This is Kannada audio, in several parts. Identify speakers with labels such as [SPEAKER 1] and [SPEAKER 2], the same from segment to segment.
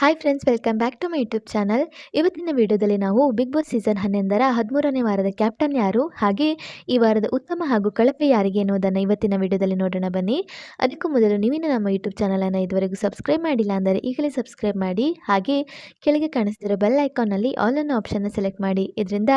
[SPEAKER 1] Hi friends welcome back to my YouTube channel ಇವತ್ತಿನ ವಿಡಿಯೋದಲ್ಲಿ ನಾವು ಬಿಗ್ ಬಾಸ್ ಸೀಸನ್ ಹನ್ನೊಂದರ ಹದಿಮೂರನೇ ವಾರದ ಕ್ಯಾಪ್ಟನ್ ಯಾರು, ಹಾಗೆ ಈ ವಾರದ ಉತ್ತಮ ಹಾಗೂ ಕಳಪೆ ಯಾರಿಗೆ ಅನ್ನೋದನ್ನು ಇವತ್ತಿನ ವಿಡಿಯೋದಲ್ಲಿ ನೋಡೋಣ ಬನ್ನಿ. ಅದಕ್ಕೂ ಮೊದಲು ನೀವಿನ ನಮ್ಮ ಯೂಟ್ಯೂಬ್ ಚಾನಲನ್ನು ಇದುವರೆಗೂ ಸಬ್ಸ್ಕ್ರೈಬ್ ಮಾಡಿಲ್ಲ ಅಂದರೆ ಈಗಲೇ ಸಬ್ಸ್ಕ್ರೈಬ್ ಮಾಡಿ, ಹಾಗೆ ಕೆಳಗೆ ಕಾಣಿಸ್ತಿರೋ ಬೆಲ್ ಐಕಾನಲ್ಲಿ ಆಲ್ ಅನ್ನೋ ಆಪ್ಷನ್ನ ಸೆಲೆಕ್ಟ್ ಮಾಡಿ. ಇದರಿಂದ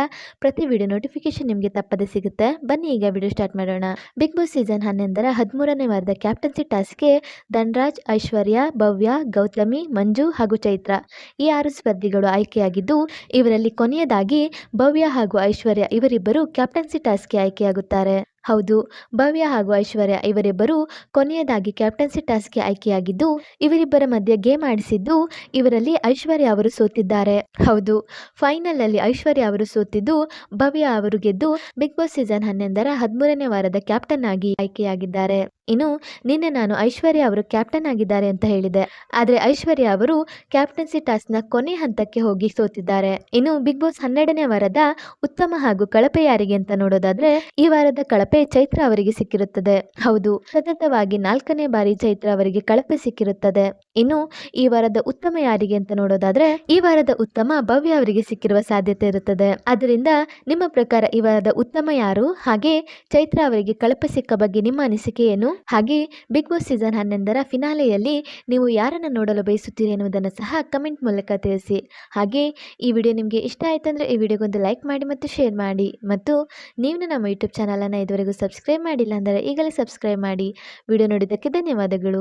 [SPEAKER 1] ಪ್ರತಿ ವಿಡಿಯೋ ನೋಟಿಫಿಕೇಶನ್ ನಿಮಗೆ ತಪ್ಪದೆ ಸಿಗುತ್ತೆ. ಬನ್ನಿ ಈಗ ವಿಡಿಯೋ ಸ್ಟಾರ್ಟ್ ಮಾಡೋಣ. ಬಿಗ್ ಬಾಸ್ ಸೀಸನ್ ಹನ್ನೊಂದರ ಹದಿಮೂರನೇ ವಾರದ ಕ್ಯಾಪ್ಟನ್ಸಿ ಟಾಸ್ಕ್ಗೆ ಧನ್ರಾಜ್, ಐಶ್ವರ್ಯ, ಭವ್ಯ, ಗೌತಮಿ, ಮಂಜು ಹಾಗೂ ಚೈತ್ರ ಈ ಆರು ಸ್ಪರ್ಧಿಗಳು ಆಯ್ಕೆಯಾಗಿದ್ದು ಇವರಲ್ಲಿ ಕೊನೆಯದಾಗಿ ಭವ್ಯ ಹಾಗೂ ಐಶ್ವರ್ಯ ಇವರಿಬ್ಬರು ಕ್ಯಾಪ್ಟನ್ಸಿ ಟಾಸ್ಕ್ಗೆ ಆಯ್ಕೆಯಾಗುತ್ತಾರೆ. ಹೌದು. ಭವ್ಯ ಹಾಗೂ ಐಶ್ವರ್ಯ ಇವರಿಬ್ಬರು ಕೊನೆಯದಾಗಿ ಕ್ಯಾಪ್ಟನ್ಸಿ ಟಾಸ್ಕ್ಗೆ ಆಯ್ಕೆಯಾಗಿದ್ದು, ಇವರಿಬ್ಬರ ಮಧ್ಯೆ ಗೇಮ್ ಆಡಿಸಿದ್ದು, ಇವರಲ್ಲಿ ಐಶ್ವರ್ಯ ಅವರು ಸೋತಿದ್ದಾರೆ. ಹೌದು. ಫೈನಲ್ ಅಲ್ಲಿ ಐಶ್ವರ್ಯ ಅವರು ಸೋತಿದ್ದು, ಭವ್ಯ ಅವರು ಗೆದ್ದು ಬಿಗ್ ಬಾಸ್ ಸೀಸನ್ ಹನ್ನೊಂದರ ಹದಿಮೂರನೇ ವಾರದ ಕ್ಯಾಪ್ಟನ್ ಆಗಿ ಆಯ್ಕೆಯಾಗಿದ್ದಾರೆ. ಇನ್ನು ನಿನ್ನೆ ನಾನು ಐಶ್ವರ್ಯ ಅವರು ಕ್ಯಾಪ್ಟನ್ ಆಗಿದ್ದಾರೆ ಅಂತ ಹೇಳಿದೆ. ಆದರೆ ಐಶ್ವರ್ಯ ಅವರು ಕ್ಯಾಪ್ಟನ್ಸಿ ಟಾಸ್ಕ್ನ ಕೊನೆ ಹಂತಕ್ಕೆ ಹೋಗಿ ಸೋತಿದ್ದಾರೆ. ಇನ್ನು ಬಿಗ್ ಬಾಸ್ ಹನ್ನೆರಡನೇ ವಾರದ ಉತ್ತಮ ಹಾಗೂ ಕಳಪೆ ಯಾರಿಗೆ ಅಂತ ನೋಡೋದಾದ್ರೆ, ಈ ವಾರದ ಕಳಪೆ ಚೈತ್ರ ಅವರಿಗೆ ಸಿಕ್ಕಿರುತ್ತದೆ. ಹೌದು, ಸತತವಾಗಿ ನಾಲ್ಕನೇ ಬಾರಿ ಚೈತ್ರ ಅವರಿಗೆ ಕಳಪೆ ಸಿಕ್ಕಿರುತ್ತದೆ. ಇನ್ನು ಈ ವಾರದ ಉತ್ತಮ ಯಾರಿಗೆ ಅಂತ ನೋಡೋದಾದ್ರೆ, ಈ ವಾರದ ಉತ್ತಮ ಭವ್ಯ ಅವರಿಗೆ ಸಿಕ್ಕಿರುವ ಸಾಧ್ಯತೆ ಇರುತ್ತದೆ. ಅದರಿಂದ ನಿಮ್ಮ ಪ್ರಕಾರ ಈ ವಾರದ ಉತ್ತಮ ಯಾರು? ಹಾಗೆ ಚೈತ್ರ ಅವರಿಗೆ ಕಳಪೆ ಸಿಕ್ಕ ಬಗ್ಗೆ ನಿಮ್ಮ ಅನಿಸಿಕೆ ಏನು? ಹಾಗೆ ಬಿಗ್ ಬಾಸ್ ಸೀಸನ್ ಹನ್ನೊಂದರ ಫಿನಾಲೆಯಲ್ಲಿ ನೀವು ಯಾರನ್ನು ನೋಡಲು ಬಯಸುತ್ತೀರಿ ಎನ್ನುವುದನ್ನು ಸಹ ಕಮೆಂಟ್ ಮೂಲಕ ತಿಳಿಸಿ. ಹಾಗೆ ಈ ವಿಡಿಯೋ ನಿಮಗೆ ಇಷ್ಟ ಆಯ್ತಂದ್ರೆ ಈ ವಿಡಿಯೋಗೊಂದು ಲೈಕ್ ಮಾಡಿ ಮತ್ತು ಶೇರ್ ಮಾಡಿ. ಮತ್ತು ನೀವು ನಮ್ಮ ಯೂಟ್ಯೂಬ್ ಚಾನಲನ್ನು ಇದುವರೆಗೂ ಸಬ್ಸ್ಕ್ರೈಬ್ ಮಾಡಿಲ್ಲ ಅಂದರೆ ಈಗಲೇ ಸಬ್ಸ್ಕ್ರೈಬ್ ಮಾಡಿ. ವಿಡಿಯೋ ನೋಡಿದ್ದಕ್ಕೆ ಧನ್ಯವಾದಗಳು.